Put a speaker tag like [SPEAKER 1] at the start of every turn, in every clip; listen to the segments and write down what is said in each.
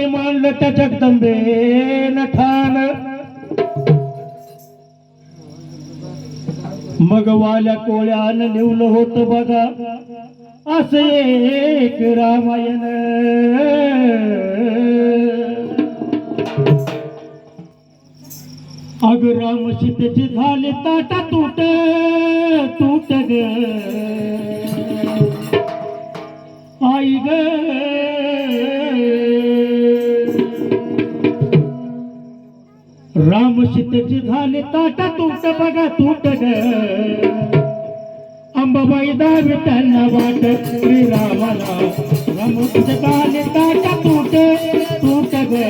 [SPEAKER 1] नारी मानलं त्या न ठाण मग वाल्या कोळ्यानं नेवलं होत बघा. असे एक रामायण. अग राम सीतेची झाली ताटा तुट तुट ग. राम सीतेची झाले ताटा तुट बघा तुट ग. अंबाबाई दावी त्यांना वाट श्री श्रीरामाला रामूचे झाले ताटा तुट तुट ग.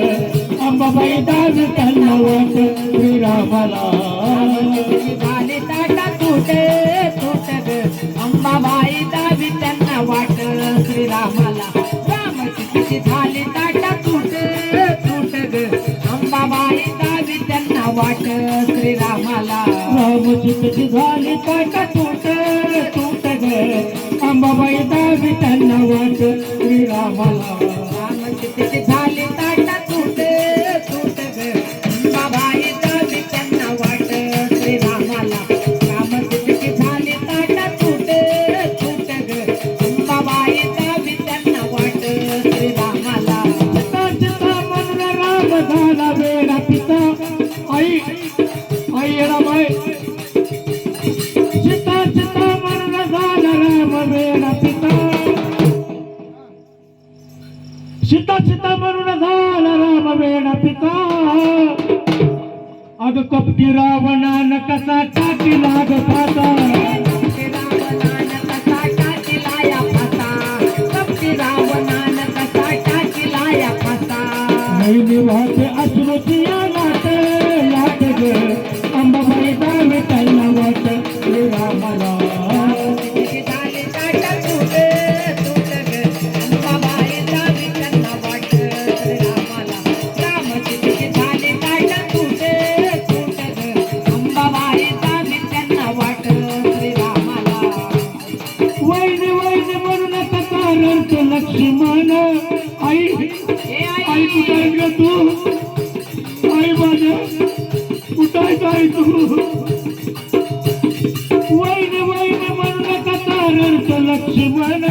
[SPEAKER 1] अंबाबाई दावी त्यांना वाट श्रीरामाला.
[SPEAKER 2] झाले वाट श्रीरामाला राम सीतेची झाली ताटा तुट तुट ग. अंबाबाई दावी त्यांना वाट श्रीरामाला
[SPEAKER 1] राम सीतेची झाले सीता सीता म्हणून झाला राम वेडा पिता. अग कपटी रावणान कसा टाकी लाग खाता रडतो लक्ष्मण आई. आई कुठं आहे ग तू. आई माझ्या कुठं आहे आई तू वैनी वैनी म्हणून कसा रडतो लक्ष्मण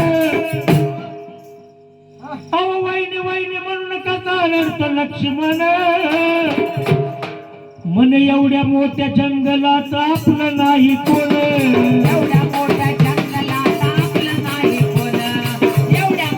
[SPEAKER 1] अहो वैनी वैनी लक्ष्मण? मन एवढ्या मोठ्या जंगलात आपलं नाही कोण